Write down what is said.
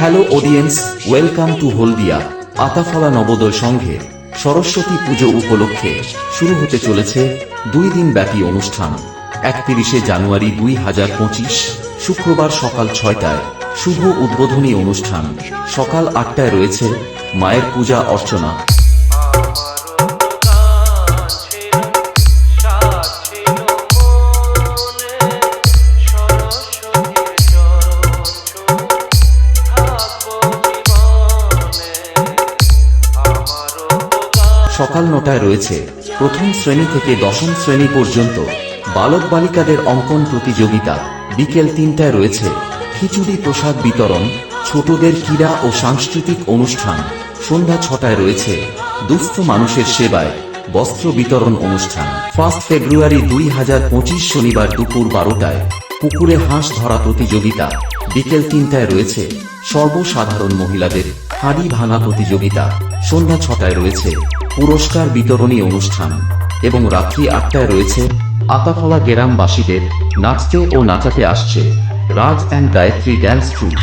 Hello audience welcome to Haldia, Atafala Nabodaya সংঘে সরস্বতী পুজো উপলক্ষে শুরু হতে চলেছে দুই দিন ব্যাপী অনুষ্ঠান। একত্রিশে জানুয়ারি দুই হাজার পঁচিশ, শুক্রবার সকাল ছয়টায় শুভ উদ্বোধনী অনুষ্ঠান। সকাল আটটায় রয়েছে মায়ের পূজা অর্চনা। সকাল নটায় রয়েছে প্রথম শ্রেণি থেকে দশম শ্রেণি পর্যন্ত বালক বালিকাদের অঙ্কন প্রতিযোগিতা। বিকেল তিনটায় রয়েছে খিচুড়ি প্রসাদ বিতরণ, ছোটদের ক্রীড়া ও সাংস্কৃতিক অনুষ্ঠান। সন্ধ্যা ছটায় রয়েছে দুস্থ মানুষের সেবায় বস্ত্র বিতরণ অনুষ্ঠান। ফার্স্ট ফেব্রুয়ারি দুই হাজার পঁচিশ শনিবার দুপুর বারোটায় পুকুরে হাঁস ধরা প্রতিযোগিতা। বিকেল তিনটায় রয়েছে সর্বসাধারণ মহিলাদের হাড়ি ভাঙা প্রতিযোগিতা। সন্ধ্যা ছটায় রয়েছে পুরস্কার বিতরণী অনুষ্ঠান। এবং রাত্রি আটটায় রয়েছে আতাফলা গ্রামবাসীদের নাচতে ও নাচাতে আসছে Raj and Gayatri dance troupe.